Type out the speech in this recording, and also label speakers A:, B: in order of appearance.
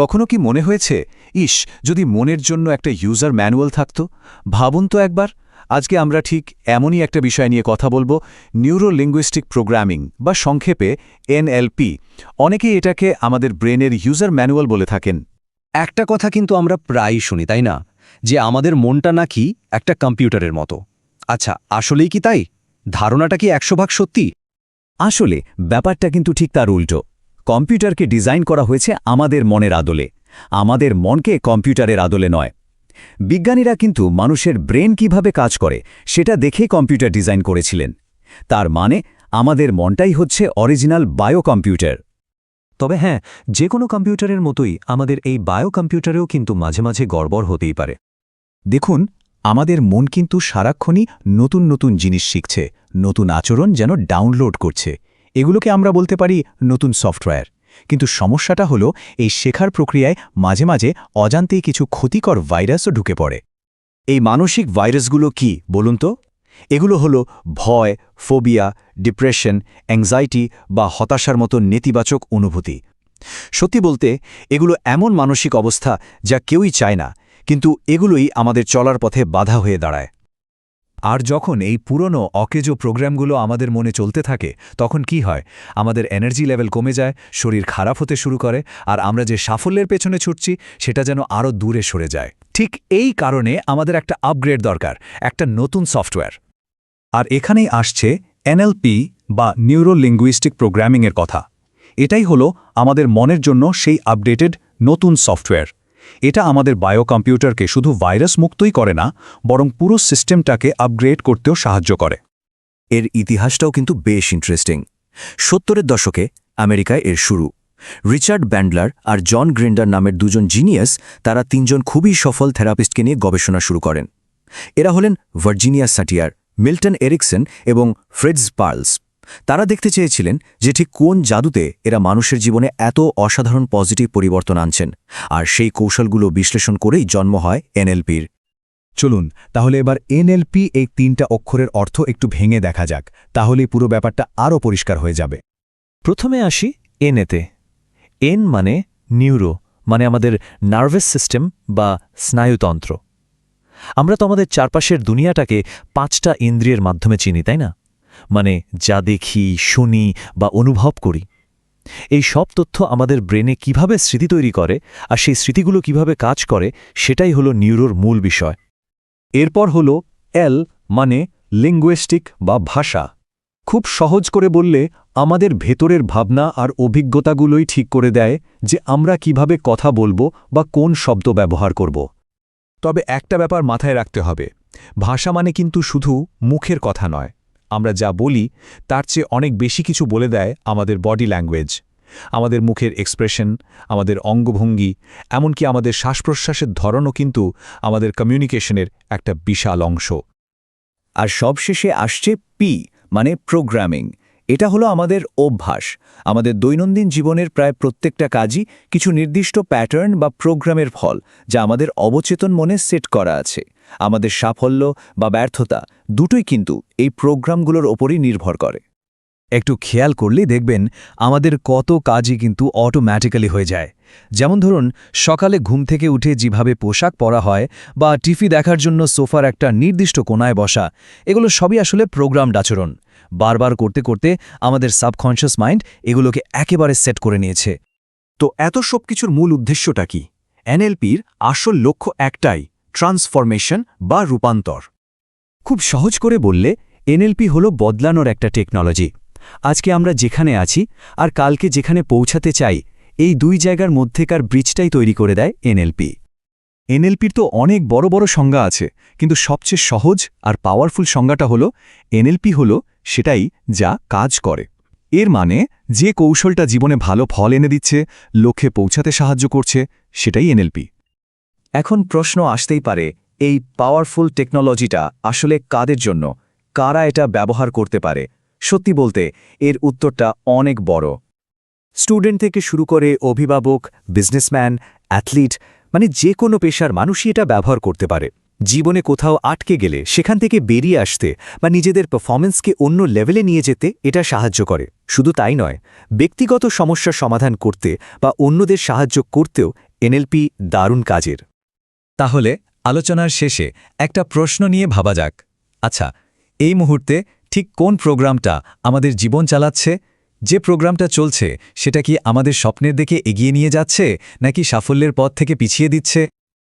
A: কখনো কি মনে হয়েছে, ইস, যদি মনের জন্য একটা ইউজার ম্যানুয়াল থাকত? ভাবুন তো একবার। আজকে আমরা ঠিক এমনই একটা বিষয় নিয়ে কথা বলব নিউরো লিঙ্গুইস্টিক প্রোগ্রামিং বা সংক্ষেপে এনএলপি। অনেকেই এটাকে আমাদের ব্রেনের ইউজার ম্যানুয়াল বলে থাকেন।
B: একটা কথা কিন্তু আমরা প্রায়ই শুনি, তাই না? যে আমাদের মনটা নাকি একটা কম্পিউটারের মতো। আচ্ছা আসলেই কি তাই? ধারণাটা কি একশো ভাগ সত্যি?
A: আসলে, ব্যাপারটা কিন্তু ঠিক তার উল্টো। কম্পিউটারকে ডিজাইন করা হয়েছে আমাদের মনের আদলে। আমাদের মনকে কম্পিউটারের আদলে নয়। বিজ্ঞানীরা কিন্তু মানুষের ব্রেন কীভাবে কাজ করে, সেটা দেখে কম্পিউটার ডিজাইন করেছিলেন। তার মানে আমাদের মনটাই হচ্ছে অরিজিনাল বায়ো কম্পিউটার
C: তবে হ্যাঁ যে কোনো কম্পিউটারের মতোই আমাদের এই বায়ো কম্পিউটারেও কিন্তু মাঝে মাঝে গড়বড় হতেই পারে।
A: দেখুন, আমাদের মন কিন্তু সারাক্ষণই নতুন নতুন জিনিস শিখছে, নতুন আচরণ যেন ডাউনলোড করছে। এগুলোকে আমরা বলতে পারি নতুন সফটওয়্যার। কিন্তু সমস্যাটা হলো, এই শেখার প্রক্রিয়ায় মাঝে মাঝে অজান্তেই কিছু ক্ষতিকর ভাইরাসও ঢুকে পড়ে। এই মানসিক ভাইরাসগুলো কি, বলুন তো? এগুলো হলো ভয়, ফোবিয়া, ডিপ্রেশন, অ্যাংজাইটি বা হতাশার মতো নেতিবাচক অনুভূতি। সত্যি বলতে, এগুলো এমন মানসিক অবস্থা যা কেউই চায় না, কিন্তু এগুলোই আমাদের চলার পথে বাধা হয়ে দাঁড়ায়।
C: আর যখন এই পুরনো অকেজো প্রোগ্রামগুলো আমাদের মনে চলতে থাকে, তখন কি হয়? আমাদের এনার্জি লেভেল কমে যায়, শরীর খারাপ হতে শুরু করে, আর আমরা যে সাফল্যের পেছনে ছুটছি, সেটা যেন আরও দূরে সরে যায়। ঠিক এই কারণে আমাদের একটা আপগ্রেড দরকার, একটা নতুন সফটওয়্যার
A: আর এখানেই আসছে এনএলপি বা নিউরো লিঙ্গুইস্টিক প্রোগ্রামিংয়ের কথা। এটাই হলো আমাদের মনের জন্য সেই আপডেটেড নতুন সফটওয়্যার এটা আমাদের বায়ো কম্পিউটারকে শুধু ভাইরাস মুক্তই করে না, বরং পুরো সিস্টেমটাকে আপগ্রেড করতেও সাহায্য করে।
D: এর ইতিহাসটাও কিন্তু বেশ ইন্টারেস্টিং সত্তরের দশকে আমেরিকায় এর শুরু। রিচার্ড ব্যান্ডলার আর জন গ্রেন্ডার নামের দুজন জিনিয়াস তারা তিনজন খুবই সফল থেরাপিস্টকে নিয়ে গবেষণা শুরু করেন। এরা হলেন ভার্জিনিয়া সাটিয়ার মিল্টন এরিকসন এবং ফ্রেডস পার্লস। তারা দেখতে চেয়েছিলেন যে ঠিক কোন জাদুতে এরা মানুষের জীবনে এত অসাধারণ পজিটিভ পরিবর্তন আনছেন, আর সেই কৌশলগুলো বিশ্লেষণ করেই জন্ম হয় এনএলপির।
A: চলুন, তাহলে এবার এনএলপি এই তিনটা অক্ষরের অর্থ একটু ভেঙে দেখা যাক, তাহলেই পুরো ব্যাপারটা আরও পরিষ্কার হয়ে যাবে।
C: প্রথমে আসি এনেতে এন মানে নিউরো মানে আমাদের নার্ভাস সিস্টেম বা স্নায়ুতন্ত্র। আমরা তো আমাদের চারপাশের দুনিয়াটাকে পাঁচটা ইন্দ্রিয়ের মাধ্যমে চিনি, তাই না? মানে যা দেখি, শুনি বা অনুভব করি। এই সব তথ্য আমাদের ব্রেনে কীভাবে স্মৃতি তৈরি করে আর সেই স্মৃতিগুলো কীভাবে কাজ করে, সেটাই হলো নিউরোর মূল বিষয়।
A: এরপর হল এল মানে লিঙ্গুয়েস্টিক বা ভাষা। খুব সহজ করে বললে আমাদের ভেতরের ভাবনা আর অভিজ্ঞতাগুলোই ঠিক করে দেয় যে আমরা কীভাবে কথা বলব বা কোন শব্দ ব্যবহার করব। তবে একটা ব্যাপার মাথায় রাখতে হবে, ভাষা মানে কিন্তু শুধু মুখের কথা নয়। আমরা যা বলি, তার চেয়ে অনেক বেশি কিছু বলে দেয় আমাদের বডি ল্যাঙ্গুয়েজ। আমাদের মুখের এক্সপ্রেশন, আমাদের অঙ্গভঙ্গি, এমনকি আমাদের শ্বাস প্রশ্বাসের ধরনও কিন্তু আমাদের কমিউনিকেশনের একটা বিশাল অংশ।
D: আর সবশেষে আসছে পি মানে প্রোগ্রামিং এটা হলো আমাদের অভ্যাস। আমাদের দৈনন্দিন জীবনের প্রায় প্রত্যেকটা কাজই কিছু নির্দিষ্ট প্যাটার্ন বা প্রোগ্রামের ফল, যা আমাদের অবচেতন মনে সেট করা আছে। আমাদের সাফল্য বা ব্যর্থতা দুটোই কিন্তু এই প্রোগ্রামগুলোর ওপরই নির্ভর করে।
B: একটু খেয়াল করলেই দেখবেন আমাদের কত কাজই কিন্তু অটোম্যাটিক্যালি হয়ে যায়। যেমন ধরুন, সকালে ঘুম থেকে উঠে যেভাবে পোশাক পরা হয় বা টিভি দেখার জন্য সোফার একটা নির্দিষ্ট কোনায় বসা, এগুলো সবই আসলে প্রোগ্রামড আচরণ। বারবার করতে করতে আমাদের সাবকনশিয়াস মাইন্ড এগুলোকে একেবারে সেট করে নিয়েছে।
A: তো এত সব কিছুর মূল উদ্দেশ্যটা কি? এনএলপির আসল লক্ষ্য একটাই ট্রান্সফরমেশন বা রূপান্তর। খুব সহজ করে বললে, এনএলপি হল বদলানোর একটা টেকনোলজি আজকে আমরা যেখানে আছি আর কালকে যেখানে পৌঁছাতে চাই, এই দুই জায়গার মধ্যেকার ব্রিজটাই তৈরি করে দেয় এনএলপি। এনএলপির তো অনেক বড় বড় সংজ্ঞা আছে, কিন্তু সবচেয়ে সহজ আর পাওয়ারফুল সংজ্ঞাটা হল, এনএলপি হল সেটাই যা কাজ করে। এর মানে যে কৌশলটা জীবনে ভালো ফল এনে দিচ্ছে, লক্ষ্যে পৌঁছাতে সাহায্য করছে, সেটাই এনএলপি। এখন প্রশ্ন আসতেই পারে, এই পাওয়ারফুল টেকনোলজিটা আসলে কাদের জন্য? কারা এটা ব্যবহার করতে পারে? সত্যি বলতে, এর উত্তরটা অনেক বড়। স্টুডেন্ট থেকে শুরু করে অভিভাবক, বিজনেসম্যান, অ্যাথলিট মানে যে কোনো পেশার মানুষই এটা ব্যবহার করতে পারে। জীবনে কোথাও আটকে গেলে, সেখান থেকে বেরিয়ে আসতে বা নিজেদের পারফরমেন্সকে অন্য লেভেলে নিয়ে যেতে এটা সাহায্য করে। শুধু তাই নয়, ব্যক্তিগত সমস্যার সমাধান করতে বা অন্যদের সাহায্য করতেও
C: এনএলপি দারুণ কাজের।
B: তাহলে, আলোচনার শেষে একটা প্রশ্ন নিয়ে ভাবা যাক। আচ্ছা এই মুহূর্তে ঠিক কোন প্রোগ্রামটা আমাদের জীবন চালাচ্ছে? যে প্রোগ্রামটা চলছে, সেটা কি আমাদের স্বপ্নের দিকে এগিয়ে নিয়ে যাচ্ছে, নাকি সাফল্যের পথ থেকে পিছিয়ে দিচ্ছে?